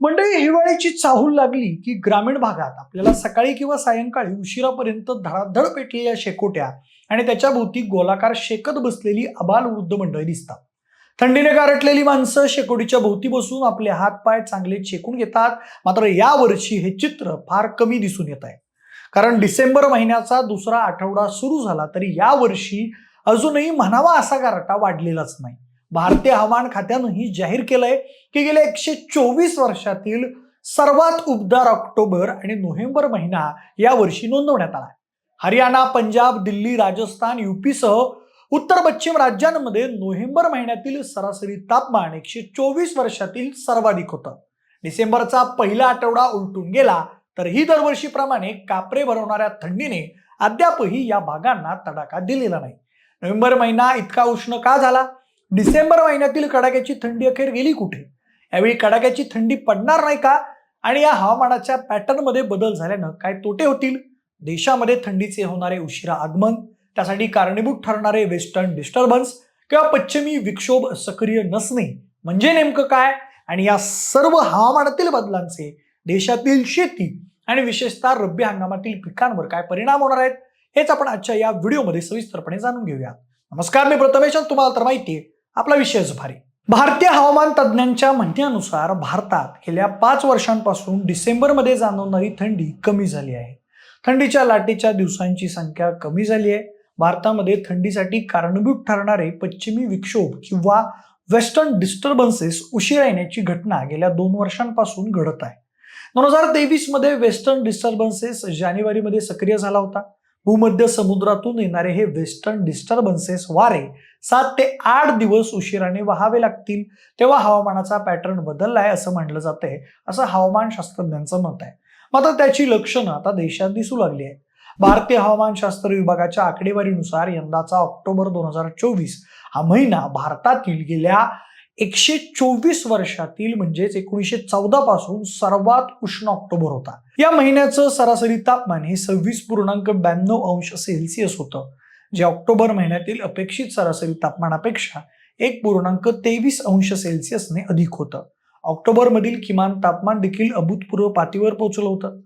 मंडळी हिवाळ्याची चाहूल लागली की ग्रामीण भागात आपल्याला सकाळी किंवा सायंकाळी उशिरापर्यंत धडाधड पेटलेल्या शेकोट्या आणि त्याच्या भोवती गोलाकार शेकत बसलेली अबाल वृद्ध मंडळी दिसतात. थंडीने गारटलेली माणसं शेकोटीच्या भोवती बसून आपले हात पाय चांगले चेकून घेतात. मात्र या वर्षी हे चित्र फार कमी दिसून येत आहे. कारण डिसेंबर महिन्याचा दुसरा आठवडा सुरू झाला तरी या वर्षी अजूनही म्हणावा असा गारटा वाढलेलाच नाही. भारतीय हवामान खात्यानंही जाहीर केलंय की गेल्या एकशे चोवीस वर्षातील सर्वात उबदार ऑक्टोबर आणि नोव्हेंबर महिना या वर्षी नोंदवण्यात आला हरियाणा पंजाब दिल्ली राजस्थान युपीसह उत्तर पश्चिम राज्यांमध्ये नोव्हेंबर महिन्यातील सरासरी तापमान एकशे चोवीस वर्षातील सर्वाधिक होतं. डिसेंबरचा पहिला आठवडा उलटून गेला तर ही दरवर्षीप्रमाणे कापरे भरवणाऱ्या थंडीने अद्यापही या भागांना तडाखा दिलेला नाही. नोव्हेंबर महिना इतका उष्ण का झाला? डिसेंबर महिन्यातील कडाक्याची थंडी अखेर गेली कुठे? यावेळी कडाक्याची थंडी पडणार नाही का? आणि या हवामानाच्या पॅटर्नमध्ये बदल झाल्यानं काय तोटे होतील? देशामध्ये थंडीचे होणारे उशिरा आगमन त्यासाठी कारणीभूत ठरणारे वेस्टर्न डिस्टर्बन्स किंवा पश्चिमी विक्षोभ सक्रिय नसणे म्हणजे नेमकं काय? आणि या सर्व हवामानातील बदलांचे देशातील शेती आणि विशेषतः रब्बी हंगामातील पिकांवर काय परिणाम होणार आहेत? हेच आपण आजच्या या व्हिडिओमध्ये सविस्तरपणे जाणून घेऊया. नमस्कार मी प्रथमेश तुम्हाला तर माहिती आहे आपला विषयच भारी भारतीय हवामान तज्ज्ञांच्या म्हणण्यानुसार भारतात गेल्या पाच वर्षांपासून डिसेंबरमध्ये जाणवणारी थंडी कमी झाली आहे. थंडीच्या लाटेच्या दिवसांची संख्या कमी झाली आहे. भारतामध्ये थंडीसाठी कारणीभूत ठरणारे पश्चिमी विक्षोभ किंवा वेस्टर्न डिस्टर्बन्सेस उशिरा येण्याची घटना गेल्या दोन वर्षांपासून घडत आहे. दोन हजार तेवीसमध्ये वेस्टर्न डिस्टर्बन्सेस जानेवारीमध्ये सक्रिय झाला होता. भूमध्य समुद्रातून येणारे हे वेस्टर्न डिस्टर्बन्सेस वारे सात ते आठ दिवस उशिराने वहावे लागतील. तेव्हा हवामानाचा पॅटर्न बदललाय असं म्हटलं जातंय असं हवामान शास्त्रज्ञांचं मत आहे. मात्र त्याची लक्षणं आता देशात दिसू लागली आहे भारतीय हवामानशास्त्र विभागाच्या आकडेवारीनुसार यंदाचा ऑक्टोबर दोन हजार चोवीस हा महिना भारतातील गेल्या एकशे चोवीस वर्षातील म्हणजेच एकोणीसशे चौदा पासून सर्वात उष्ण ऑक्टोबर होता. या महिन्याचं सरासरी तापमान हे सव्वीस पूर्णांक ब्याण्णव अंश सेल्सिअस होतं. जे ऑक्टोबर महिन्यातील अपेक्षित सरासरी तापमानापेक्षा एक पूर्णांक तेवीस अंश सेल्सिअसने अधिक होतं. ऑक्टोबरमधील किमान तापमान देखील अभूतपूर्व पातळीवर पोहोचलं होतं.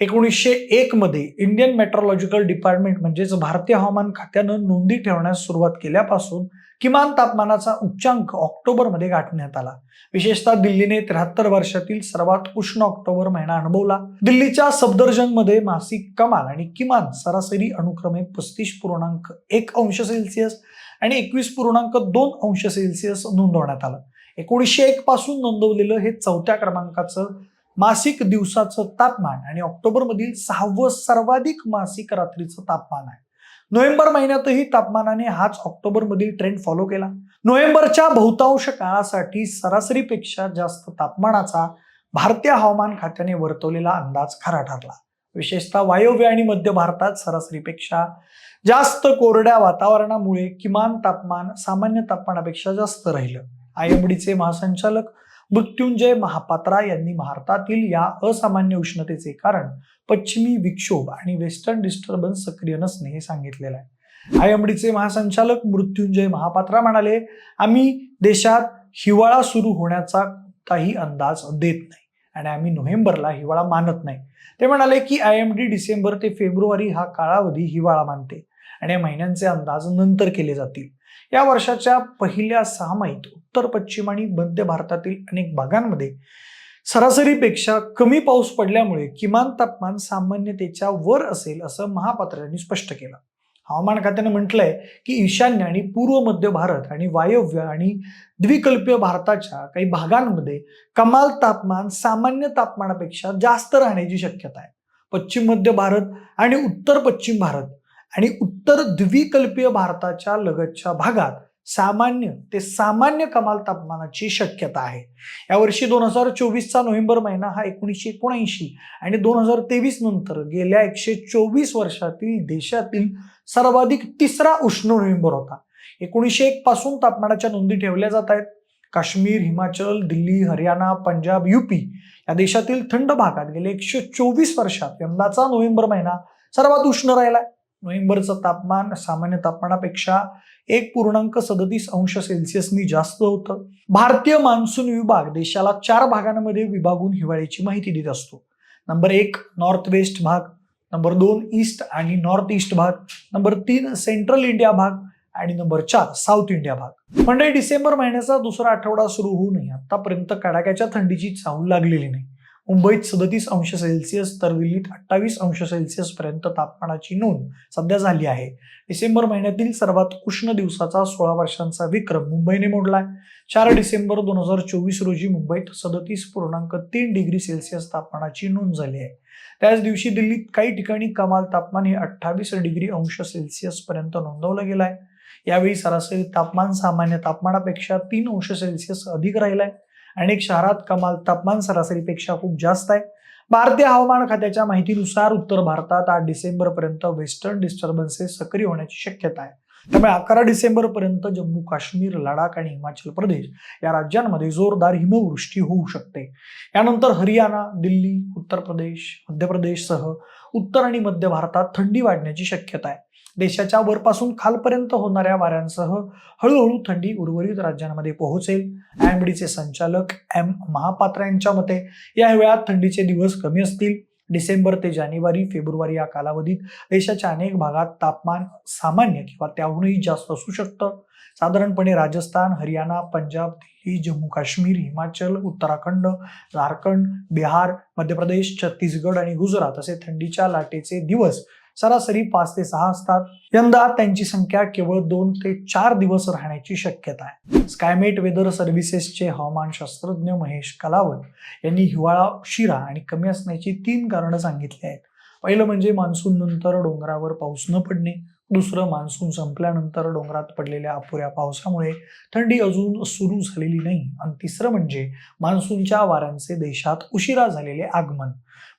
एकोणीसशे एक मध्ये इंडियन मेट्रोलॉजिकल डिपार्टमेंट म्हणजेच भारतीय हवामान खात्यानं नोंदी ठेवण्यास सुरुवात केल्यापासून किमान तापमानाचा उच्चांक ऑक्टोबरमध्ये गाठण्यात आला. विशेषतः दिल्लीने त्र्याहत्तर वर्षातील सर्वात उष्ण ऑक्टोबर महिना अनुभवला. दिल्लीच्या सफदरजंगमध्ये मासिक कमाल आणि किमान सरासरी अनुक्रमे पस्तीस पूर्णांक एक अंश सेल्सिअस आणि एकवीस पूर्णांक दोन अंश सेल्सिअस नोंदवण्यात आलं. एकोणीसशे एक पासून नोंदवलेलं हे चौथ्या क्रमांकाचं मासिक दिवसाचं तापमान आणि ऑक्टोबरमधील सहावं सर्वाधिक मासिक रात्रीचं तापमान आहे. नोव्हेंबर महिन्यातही तापमानाने हाच ऑक्टोबरमधील ट्रेंड फॉलो केला. नोव्हेंबरच्या बहुतांश काळासाठी सरासरीपेक्षा जास्त तापमानाचा भारतीय हवामान खात्याने वर्तवलेला अंदाज खरा ठरला. विशेषतः वायव्य आणि मध्य भारतात सरासरीपेक्षा जास्त कोरड्या वातावरणामुळे किमान तापमान सामान्य तापमानापेक्षा जास्त राहिलं. आय महासंचालक मृत्युंजय महापात्रा यांनी भारतातील या असामान्य उष्णतेचे कारण पश्चिमी विक्षोभ आणि वेस्टर्न डिस्टर्बन्स सक्रिय नसणे हे सांगितलेलं आहे. आय महासंचालक मृत्युंजय महापात्रा म्हणाले आम्ही देशात हिवाळा सुरू होण्याचा काही अंदाज देत नाही आणि आम्ही नोव्हेंबरला हिवाळा मानत नाही. ते म्हणाले की आय एम डी डिसेंबर ते फेब्रुवारी हा कालावधी हिवाळा मानते आणि या महिन्यांचे अंदाज नंतर केले जातील. या वर्षाच्या पहिल्या सहामाहीत उत्तर पश्चिम आणि मध्य भारतातील अनेक भागांमध्ये सरासरीपेक्षा कमी पाऊस पडल्यामुळे किमान तापमान सामान्यतेच्या वर असेल असं महापात्रांनी स्पष्ट केलं. हवामान खात्यानं म्हटलंय की ईशान्य आणि पूर्व मध्य भारत आणि वायव्य आणि द्विकल्पीय भारताच्या काही भागांमध्ये कमाल तापमान सामान्य तापमानापेक्षा जास्त राहण्याची शक्यता आहे. पश्चिम मध्य भारत आणि उत्तर पश्चिम भारत आणि उत्तर द्विकल्पीय भारताच्या लगतच्या भागात सामान्य ते सामान्य कमाल तापमानाची शक्यता आहे. यावर्षी दोन हजार चोवीसचा नोव्हेंबर महिना हा एकोणीसशे एकोणऐंशी आणि दोन हजार तेवीस नंतर गेल्या एकशे चोवीस वर्षातील देशातील सर्वाधिक तिसरा उष्ण नोव्हेंबर होता. एकोणीसशे एक पासून तापमानाच्या नोंदी ठेवल्या जात आहेत. काश्मीर हिमाचल दिल्ली हरियाणा पंजाब युपी या देशातील थंड भागात गेले एकशे चोवीस वर्षात यंदाचा नोव्हेंबर महिना सर्वात उष्ण राहिला नोव्हेंबरचं तापमान सामान्य तापमानापेक्षा एक पूर्णांक सदतीस अंश सेल्सिअसनी जास्त होतं. भारतीय मान्सून विभाग देशाला चार भागांमध्ये विभागून हिवाळ्याची माहिती देत असतो. नंबर एक नॉर्थ वेस्ट भाग. नंबर दोन ईस्ट आणि नॉर्थ ईस्ट भाग. नंबर तीन सेंट्रल इंडिया भाग. आणि नंबर चार साऊथ इंडिया भाग. म्हणजे डिसेंबर महिन्याचा दुसरा आठवडा सुरू होऊनही आतापर्यंत कडाक्याच्या थंडीची चाहूल लागलेली नाही. मुंबईत सदतीस अंश सेल्सिअस तर दिल्लीत अठ्ठावीस अंश सेल्सिअस पर्यंत तापमानाची नोंद सध्या झाली आहे. डिसेंबर महिन्यातील सर्वात उष्ण दिवसाचा सोळा वर्षांचा विक्रम मुंबईने मोडलाय. चार डिसेंबर दोन हजार चोवीस रोजी मुंबईत सदतीस पूर्णांक तीन डिग्री सेल्सिअस तापमानाची नोंद झाली आहे. त्याच दिवशी दिल्लीत काही ठिकाणी कमाल तापमान हे अठ्ठावीस डिग्री अंश सेल्सिअस पर्यंत नोंदवलं गेलं आहे यावेळी सरासरी तापमान सामान्य तापमानापेक्षा तीन अंश सेल्सिअस अधिक राहिलाय. अनेक शहरात कमाल तापमान सरासरीपेक्षा खूप जास्त आहे. भारतीय हवामान खात्याच्या माहितीनुसार उत्तर भारतात आठ डिसेंबरपर्यंत वेस्टर्न डिस्टर्बन्सेस सक्रिय होण्याची शक्यता आहे. त्यामुळे अकरा डिसेंबर पर्यंत जम्मू काश्मीर लडाख आणि हिमाचल प्रदेश या राज्यांमध्ये जोरदार हिमवृष्टी होऊ शकते. यानंतर हरियाणा दिल्ली उत्तर प्रदेश मध्य प्रदेशसह उत्तर आणि मध्य भारतात थंडी वाढण्याची शक्यता आहे. देशाच्या वरपासून खालपर्यंत होणाऱ्या वाऱ्यांसह हळूहळू थंडी उर्वरित राज्यांमध्ये पोहोचेल. आयएमडीचे संचालक एम महापात्रा यांच्या मते या वेळात थंडीचे दिवस कमी असतील. डिसेंबर ते जानेवारी फेब्रुवारी या कालावधीत देशाच्या अनेक भागात तापमान सामान्य किंवा त्याहूनही जास्त असू शकतं. साधारणपणे राजस्थान हरियाणा पंजाब दिल्ली जम्मू काश्मीर हिमाचल उत्तराखंड झारखंड बिहार मध्य प्रदेश छत्तीसगड आणि गुजरात असे थंडीच्या लाटेचे दिवस सरासरी पाच ते सहा असतात. यंदा त्यांची संख्या केवळ दोन ते चार दिवस राहण्याची शक्यता आहे. स्कायमेट वेदर सर्व्हिसेसचे हवामान शास्त्रज्ञ महेश कलावत यांनी हिवाळा उशिरा आणि कमी असण्याची तीन कारणं सांगितली आहेत. पहिलं म्हणजे मान्सून नंतर डोंगरावर पाऊस न पडणे. दुसरं मान्सून संपल्यानंतर डोंगरात पडलेल्या अपुऱ्या पावसामुळे थंडी अजून सुरू झालेली नाही. आणि तिसरं म्हणजे मान्सूनच्या वाऱ्यांचे देशात उशिरा झालेले आगमन.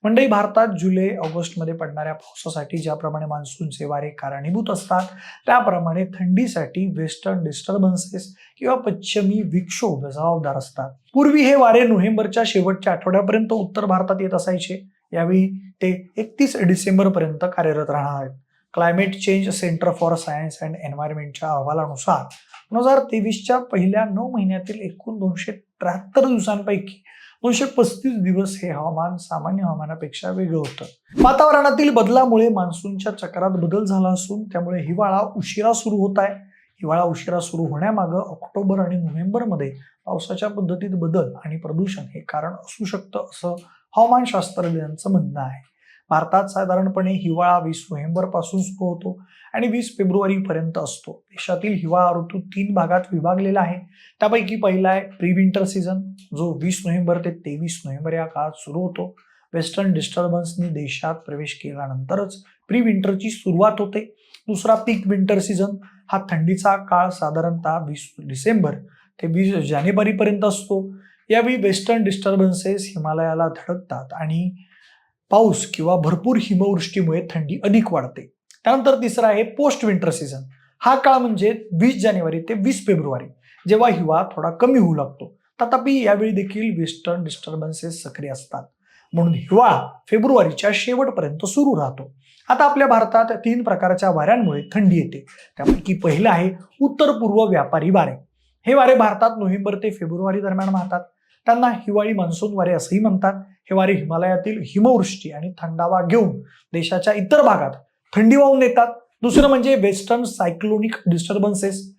मंडई भारतात जुलै ऑगस्टमध्ये पडणाऱ्या पावसासाठी ज्याप्रमाणे मान्सूनचे वारे कारणीभूत असतात त्याप्रमाणे थंडीसाठी वेस्टर्न डिस्टर्बन्सेस किंवा पश्चिमी विक्षोभ जबाबदार असतात. पूर्वी हे वारे नोव्हेंबरच्या शेवटच्या आठवड्यापर्यंत उत्तर भारतात येत असायचे. यावेळी ते एकतीस डिसेंबरपर्यंत कार्यरत राहणार आहेत. Climate change centre for science and एन्व्हायरमेंटच्या अहवालानुसार दोन हजार तेवीसच्या पहिल्या नऊ महिन्यातील एकूण दोनशे त्र्याहत्तर दिवसांपैकी दोनशे पस्तीस दिवस हे हवामान सामान्य हवामानापेक्षा वेगळं होतं. वातावरणातील बदलामुळे मान्सूनच्या चक्रात बदल झाला असून त्यामुळे हिवाळा उशिरा सुरू होत आहे. हिवाळा उशिरा सुरू होण्यामागं ऑक्टोबर आणि नोव्हेंबरमध्ये पावसाच्या पद्धतीत बदल आणि प्रदूषण हे कारण असू शकतं असं हवामानशास्त्रज्ञांचं म्हणणं आहे. भारतात साधारणपणे हिवाळा वीस नोव्हेंबरपासून सुरू होतो आणि वीस फेब्रुवारीपर्यंत असतो. देशातील हिवाळा ऋतू तीन भागात विभागलेला आहे. त्यापैकी पहिला आहे प्री विंटर सीझन जो वीस नोव्हेंबर ते तेवीस नोव्हेंबर या काळात सुरू होतो. वेस्टर्न डिस्टर्बन्सनी देशात प्रवेश केल्यानंतरच प्री विंटरची सुरुवात होते. दुसरा पीक विंटर सीझन हा थंडीचा काळ साधारणतः वीस डिसेंबर ते वीस जानेवारीपर्यंत असतो. यावेळी वेस्टर्न डिस्टर्बन्सेस हिमालयाला धडकतात आणि पाऊस किंवा भरपूर हिमवृष्टीमुळे थंडी अधिक वाढते. त्यानंतर तिसरा आहे पोस्ट विंटर सीझन हा काळ म्हणजे वीस जानेवारी ते वीस फेब्रुवारी जेव्हा हिवाळा थोडा कमी होऊ लागतो. तथापि यावेळी देखील वेस्टर्न डिस्टर्बन्सेस सक्रिय असतात. म्हणून हिवाळा फेब्रुवारीच्या शेवटपर्यंत सुरू राहतो. आता आपल्या भारतात तीन प्रकारच्या वाऱ्यांमुळे थंडी येते. त्यापैकी पहिलं आहे उत्तर पूर्व व्यापारी वारे. हे वारे भारतात नोव्हेंबर ते फेब्रुवारी दरम्यान वाहतात. त्यांना हिवाळी मान्सून वारे असंही म्हणतात. हे वारे हिमालयातील हिमवृष्टी आणि थंडावा घेऊन देशाच्या इतर भागात थंडी वाहून येतात दुसरं म्हणजे वेस्टर्न सायक्लोनिक डिस्टर्बन्सेस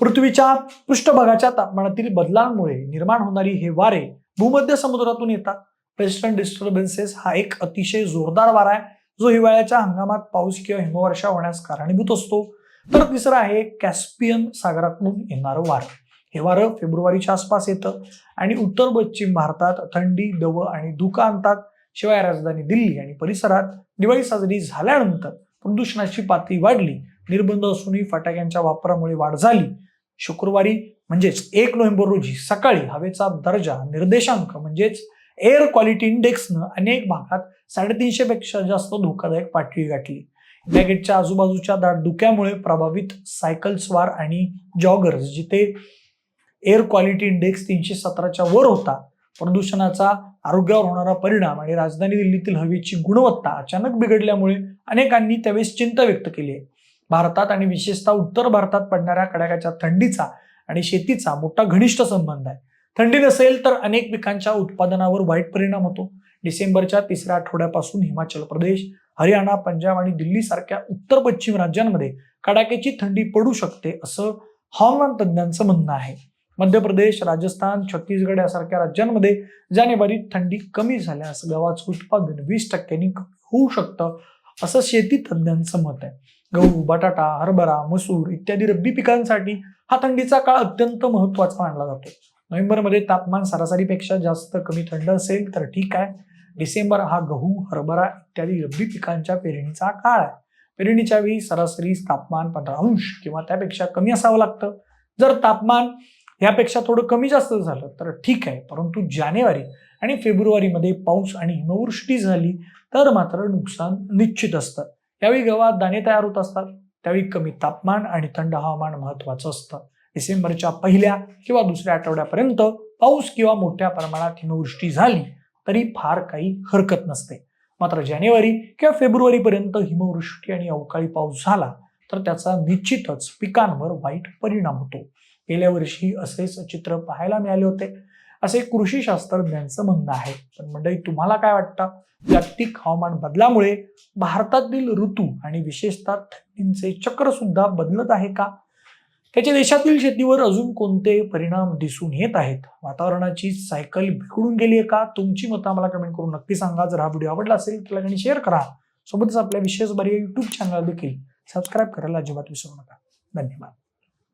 पृथ्वीच्या पृष्ठभागाच्या तापमानातील बदलांमुळे निर्माण होणारी हे वारे भूमध्य समुद्रातून येतात. वेस्टर्न डिस्टर्बन्सेस हा एक अतिशय जोरदार वारा आहे. जो हिवाळ्याच्या हंगामात पाऊस किंवा हिमवर्षा होण्यास कारणीभूत असतो. तर तिसरं आहे कॅस्पियन सागरातून येणारं वारं. हे वारं फेब्रुवारीच्या आसपास येतं. आणि उत्तर पश्चिम भारतात थंडी दव आणि धुकं आणतात. शिवाय राजधानी दिल्ली आणि परिसरात दिवाळी साजरी झाल्यानंतर प्रदूषणाची पातळी वाढली. निर्बंध असूनही फटाक्यांच्या वापरामुळे वाढ झाली. शुक्रवारी म्हणजेच एक नोव्हेंबर रोजी सकाळी हवेचा दर्जा निर्देशांक म्हणजेच एअर क्वालिटी इंडेक्सनं अनेक भागात साडेतीनशे पेक्षा जास्त धोकादायक पातळी गाठली. बॅगेटच्या आजूबाजूच्या दाट धुक्यामुळे प्रभावित सायकल स्वार आणि जॉगर्स जिथे एअर क्वालिटी इंडेक्स तीनशे सतराच्या वर होता. प्रदूषणाचा आरोग्यावर होणारा परिणाम आणि राजधानी दिल्लीतील हवेची गुणवत्ता अचानक बिघडल्यामुळे अनेकांनी त्यावेळेस चिंता व्यक्त केली आहे. भारतात आणि विशेषतः उत्तर भारतात पडणाऱ्या कडाक्याच्या थंडीचा आणि शेतीचा मोठा घनिष्ठ संबंध आहे. थंडी नसेल तर अनेक पिकांच्या उत्पादनावर वाईट परिणाम होतो. डिसेंबरच्या तिसऱ्या आठवड्यापासून हिमाचल प्रदेश हरियाणा पंजाब आणि दिल्ली सारख्या उत्तर पश्चिम राज्यांमध्ये कडाक्याची थंडी पडू शकते असं हवामान तज्ज्ञांचं म्हणणं आहे. मध्य प्रदेश राजस्थान छत्तीसगड यासारख्या राज्यांमध्ये जानेवारीत थंडी कमी झाल्यास गव्हाचं उत्पादन वीस टक्क्यांनी कमी होऊ शकतं असं शेती तज्ज्ञांचं मत आहे. गहू बटाटा हरभरा मसूर इत्यादी रब्बी पिकांसाठी हा थंडीचा काळ अत्यंत महत्त्वाचा मानला जातो. नोव्हेंबरमध्ये तापमान सरासरीपेक्षा जास्त कमी थंड असेल तर ठीक आहे. डिसेंबर हा गहू हरभरा इत्यादी रब्बी पिकांच्या पेरणीचा काळ आहे. पेरणीच्या वेळी सरासरी तापमान पंधरा अंश किंवा त्यापेक्षा कमी असावं लागतं. जर तापमान ह्यापेक्षा थोडं कमी जास्त झालं तर ठीक आहे. परंतु जानेवारी आणि फेब्रुवारीमध्ये पाऊस आणि हिमवृष्टी झाली तर मात्र नुकसान निश्चित असतं. त्यावेळी गव्हात दाणे तयार होत असतात त्यावेळी कमी तापमान आणि थंड हवामान महत्वाचं असतं. डिसेंबरच्या पहिल्या किंवा दुसऱ्या आठवड्यापर्यंत पाऊस किंवा मोठ्या प्रमाणात हिमवृष्टी झाली तरी फार काही हरकत नसते. मात्र जानेवारी किंवा फेब्रुवारीपर्यंत हिमवृष्टी आणि अवकाळी पाऊस झाला तर त्याचा निश्चितच पिकांवर वाईट परिणाम होतो. गेल्या वर्षी असेच चित्र पाहायला मिळाले होते. असे कृषी शास्त्रज्ञांचं म्हणणं आहे. पण मंडळी तुम्हाला काय वाटतं? जागतिक हवामान बदलामुळे भारतातील ऋतू आणि विशेषतः थंडींचे चक्र सुद्धा बदलत आहे का? त्याचे देशातील शेतीवर अजून कोणते परिणाम दिसून येत आहेत? वातावरणाची सायकल बिघडून गेली आहे का? तुमची मतं आम्हाला कमेंट करून नक्की सांगा. जर हा व्हिडिओ आवडला असेल तर आणि शेअर करा. सोबतच आपल्या विशेष बरे युट्यूब चॅनल देखील सबस्क्राईब करायला अजिबात विसरू नका. धन्यवाद.